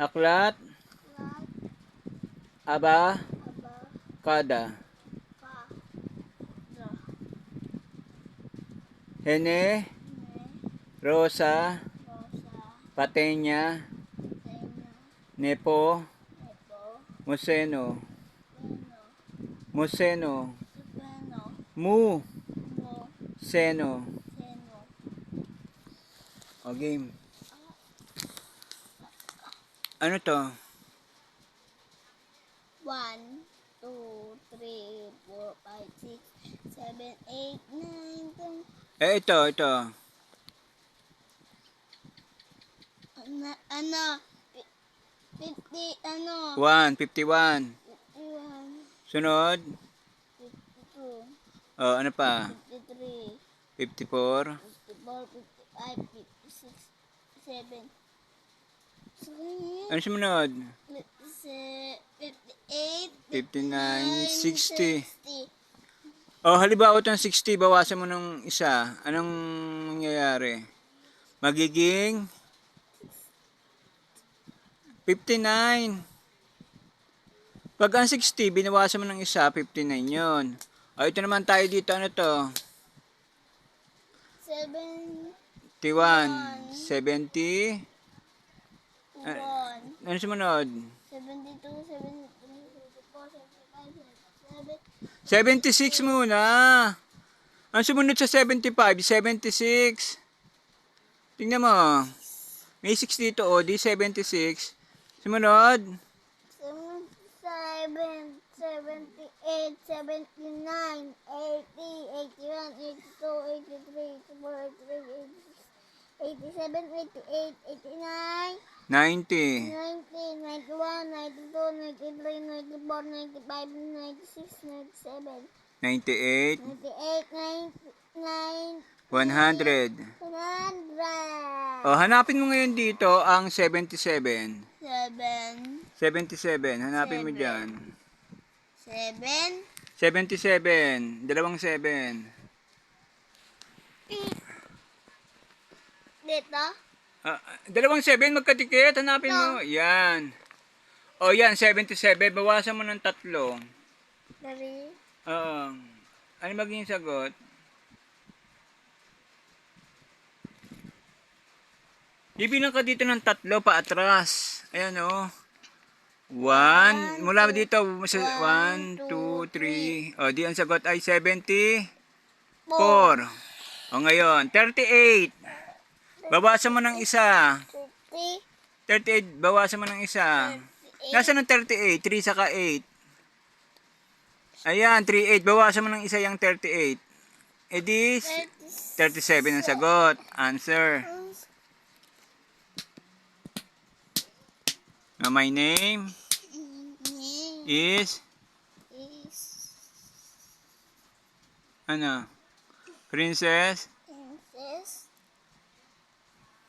Aklat. Lat. Aba. Kada. Ka. Da. Hene. Ne. Rosa. Patenya. Tenya. Nepo. Museno. Museno. Mu. Seno. O game. Ano to? One, two, three, four, five, six, seven, eight, nine, ten. Eh, ito, ito. Ano? Ano? Fi- Fifty, ano? 1, 51. Fifty-one. Sunod. Fifty-two. O, ano pa? Fifty-three. 54. Ano sumunod? Fifty-eight. 59, 60. 60. O, halimbawa itong 60, bawasan mo ng isa. Anong mangyayari? Magiging 59. Pag ang 60, binawasan mo ng isa, 59 yun. O, ito naman tayo dito, ano to? Seven. 51, 70. One. Ano sumunod? Seventy-two. Seventy-three. Seventy-four. Seventy-five. Seventy-seven. 76 muna. Ang sumunod sa 75, 76. Tingnan mo. May 6 dito, o. Di 76. Sumunod. Seven, seven, seventy-eight, seventy-nine, eighty, eighty-one, eighty-two, eighty-three, eighty-four, eighty-five, eighty-six, eighty-seven, eighty-eight, eighty-nine, 90. ninety, ninety-one, ninety-two, ninety-three, ninety-four, ninety-five, ninety-six, ninety-seven, 98. ninety-eight, ninety-nine, 100. one hundred. O, hanapin mo ngayon dito ang 77. Seven, 77. Hanapin mo Seven. dyan. seven, 77. Dalawang 7. dito, Ah, dalawang 7 magkatikit. Hanapin mo. Yan. O, yan. 77. Bawasan mo ng tatlo. three, Oo. Ano magiging sagot? Ibilang ka dito ng tatlo pa atras. Ayan o. One. Mula dito. sa- One, two, three. O, di ang sagot ay 74. four, O ngayon, 38. Bawasan mo ng isa. fifty, 38, bawasan mo ng isa. Nasaan ang 38? 3 saka 8. Ayan, 38. Bawasan mo ng isa yung 38. Eh di, 37 ang sagot. Answer. Now, my name is, ano, Princess